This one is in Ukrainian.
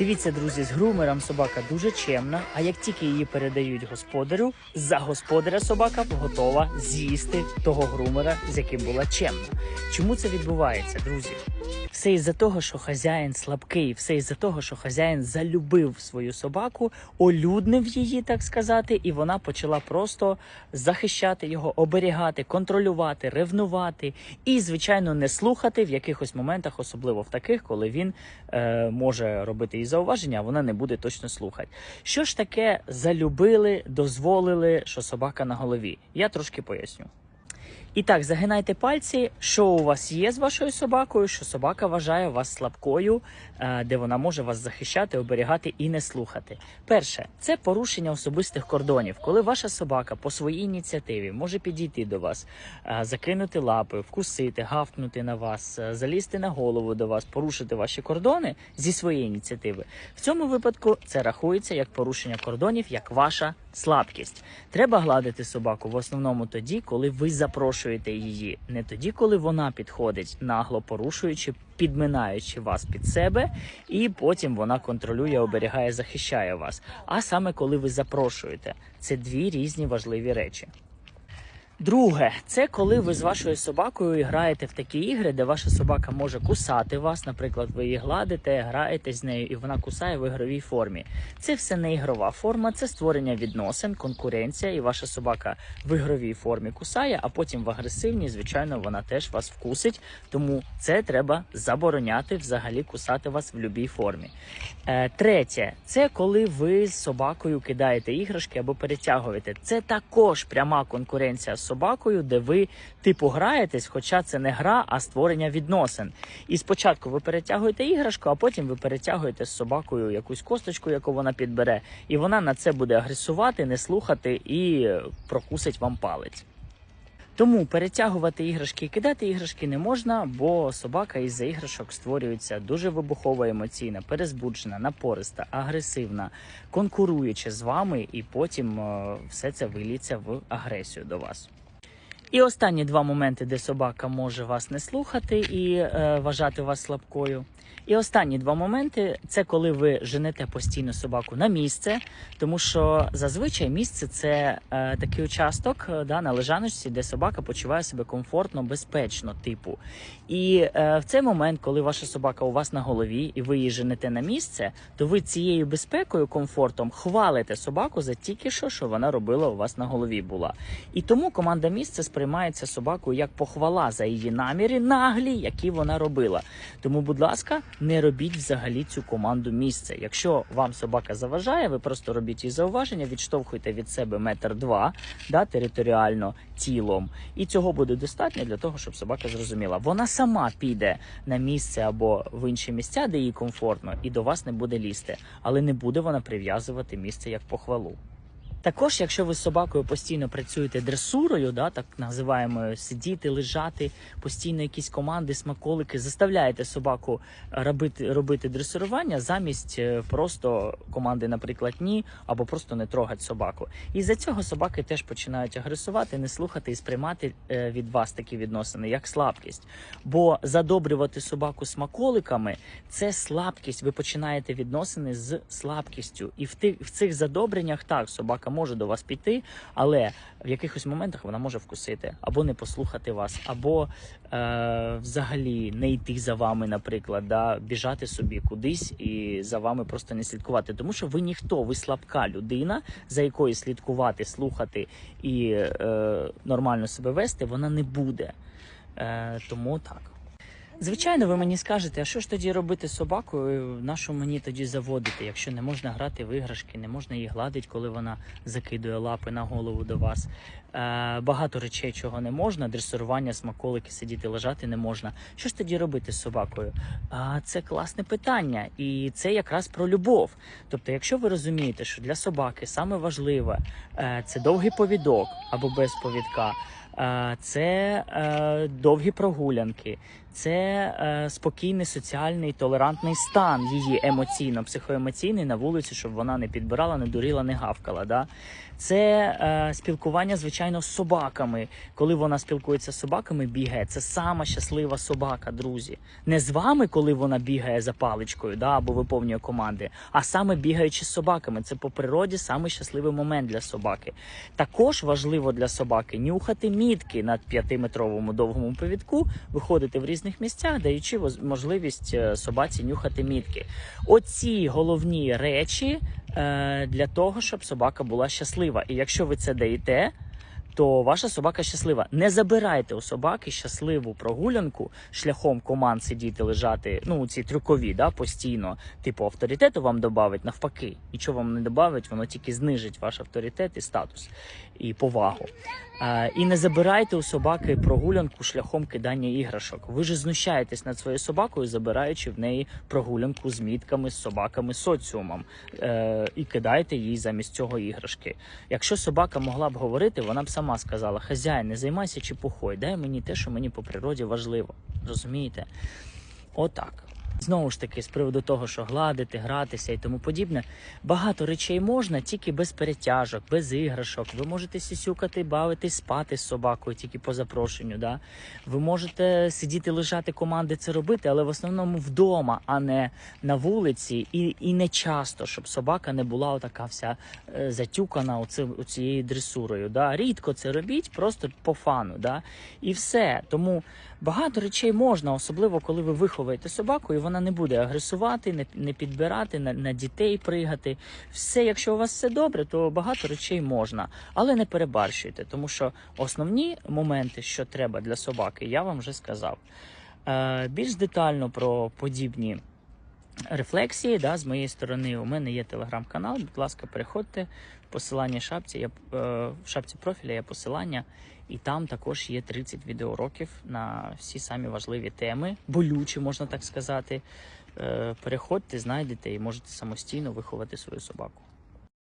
Дивіться, друзі, з грумером собака дуже чемна, а як тільки її передають господарю, за господаря собака готова з'їсти того грумера, з яким була чемна. Чому це відбувається, друзі? Все із-за того, що хазяїн слабкий, все із-за того, що хазяїн залюбив свою собаку, олюднив її, так сказати, і вона почала просто захищати його, оберігати, контролювати, ревнувати і, звичайно, не слухати в якихось моментах, особливо в таких, коли він е, може робити їй зауваження, вона не буде точно слухати. Що ж таке залюбили, дозволили, що собака на голові? Я трошки поясню. І так, загинайте пальці, що у вас є з вашою собакою, що собака вважає вас слабкою, е, де вона може вас захищати, оберігати і не слухати. Перше, це порушення особистих кордонів, коли ваша собака по своїй ініціативі може підійти до вас, е, закинути лапи, вкусити, гавкнути на вас, е, залізти на голову до вас, порушити ваші кордони зі своєї ініціативи. В цьому випадку це рахується як порушення кордонів, як ваша слабкість. Треба гладити собаку в основному тоді, коли ви запрошуєте її, не тоді, коли вона підходить, нагло порушуючи, підминаючи вас під себе, і потім вона контролює, оберігає, захищає вас. А саме коли ви запрошуєте, це дві різні важливі речі. Друге, це коли ви з вашою собакою граєте в такі ігри, де ваша собака може кусати вас. Наприклад, ви її гладите, граєте з нею, і вона кусає в ігровій формі. Це все не ігрова форма, це створення відносин, конкуренція, і ваша собака в ігровій формі кусає, а потім в агресивній, звичайно, вона теж вас вкусить. Тому це треба забороняти взагалі кусати вас в будь-якій формі. Е, третє, це коли ви з собакою кидаєте іграшки або перетягуєте. Це також пряма конкуренція собакою, де ви типу граєтесь, хоча це не гра, а створення відносин. І спочатку ви перетягуєте іграшку, а потім ви перетягуєте з собакою якусь косточку, яку вона підбере, і вона на це буде агресувати, не слухати і прокусить вам палець. Тому перетягувати іграшки і кидати іграшки не можна, бо собака із-за іграшок створюється дуже вибухова емоційна, перезбуджена, напориста, агресивна, конкуруючи з вами, і потім е, все це виліться в агресію до вас. І останні два моменти, де собака може вас не слухати і е, вважати вас слабкою. І останні два моменти це коли ви женете постійно собаку на місце, тому що зазвичай місце це е, такий участок е, да, на лежаночці, де собака почуває себе комфортно, безпечно, типу. І е, в цей момент, коли ваша собака у вас на голові і ви її женете на місце, то ви цією безпекою, комфортом хвалите собаку за тільки що, що вона робила у вас на голові була. І тому команда місце сприймається собакою як похвала за її наміри наглі, які вона робила. Тому, будь ласка, не робіть взагалі цю команду місце. Якщо вам собака заважає, ви просто робіть їй зауваження, відштовхуйте від себе метр два да, територіально тілом, і цього буде достатньо для того, щоб собака зрозуміла. Вона сама піде на місце або в інші місця, де їй комфортно, і до вас не буде лізти, але не буде вона прив'язувати місце як похвалу. Також, якщо ви з собакою постійно працюєте дресурою, да, так називаємо сидіти, лежати, постійно якісь команди, смаколики, заставляєте собаку робити, робити дресурування замість е, просто команди, наприклад, ні, або просто не трогати собаку. І за цього собаки теж починають агресувати, не слухати і сприймати е, від вас такі відносини, як слабкість. Бо задобрювати собаку смаколиками це слабкість. Ви починаєте відносини з слабкістю. І в тих в цих задобреннях так собака може до вас піти, але в якихось моментах вона може вкусити або не послухати вас, або е, взагалі не йти за вами, наприклад, да, біжати собі кудись і за вами просто не слідкувати. Тому що ви ніхто, ви слабка людина, за якою слідкувати, слухати і е, нормально себе вести, вона не буде. Е, тому так. Звичайно, ви мені скажете, а що ж тоді робити з собакою? На що мені тоді заводити, якщо не можна грати в іграшки, не можна її гладити, коли вона закидує лапи на голову до вас. Е, багато речей, чого не можна, дресурування, смаколики, сидіти, лежати не можна. Що ж тоді робити з собакою? А це класне питання, і це якраз про любов. Тобто, якщо ви розумієте, що для собаки саме важливе е, це довгий повідок або без повідка. Е, Це е, довгі прогулянки, це е, спокійний соціальний толерантний стан її емоційно, психоемоційний на вулиці, щоб вона не підбирала, не дуріла, не гавкала. Да? Це е, спілкування, звичайно, з собаками. Коли вона спілкується з собаками, бігає. Це сама щаслива собака, друзі. Не з вами, коли вона бігає за паличкою, да, або виповнює команди, а саме бігаючи з собаками. Це по природі самий щасливий момент для собаки. Також важливо для собаки нюхати мітки на п'ятиметровому довгому повідку, виходити в різних місцях, даючи можливість е, собаці нюхати мітки. Оці головні речі е, для того, щоб собака була щаслива. І якщо ви це даєте, то ваша собака щаслива. Не забирайте у собаки щасливу прогулянку шляхом команд сидіти, лежати. Ну ці трюкові, да, постійно. Типу авторитету вам додавить навпаки. Нічого вам не додавить, воно тільки знижить ваш авторитет і статус і повагу. І не забирайте у собаки прогулянку шляхом кидання іграшок. Ви ж знущаєтесь над своєю собакою, забираючи в неї прогулянку з мітками, з собаками, соціумом, е, і кидаєте їй замість цього іграшки. Якщо собака могла б говорити, вона б сама сказала: хазяїн, не займайся чепухою, дай мені те, що мені по природі важливо. Розумієте? Отак. Знову ж таки, з приводу того, що гладити, гратися і тому подібне, багато речей можна тільки без перетяжок, без іграшок. Ви можете сісюкати, бавитись, спати з собакою тільки по запрошенню. Да? Ви можете сидіти, лежати команди це робити, але в основному вдома, а не на вулиці, і, і не часто, щоб собака не була отака вся е, затюкана оци, оцією дресурою. Да? Рідко це робіть, просто по фану. Да? І все. Тому багато речей можна, особливо коли ви виховуєте собаку, і вона не буде агресувати, не, не підбирати, на, на дітей пригати. Все, якщо у вас все добре, то багато речей можна, але не перебарщуйте, тому що основні моменти, що треба для собаки, я вам вже сказав. Е, більш детально про подібні рефлексії да, з моєї сторони. У мене є телеграм-канал. Будь ласка, переходьте. Посилання в шапці, я, е, в шапці профіля є посилання, і там також є 30 відеоуроків на всі самі важливі теми, болючі, можна так сказати. Е, переходьте, знайдете і можете самостійно виховати свою собаку.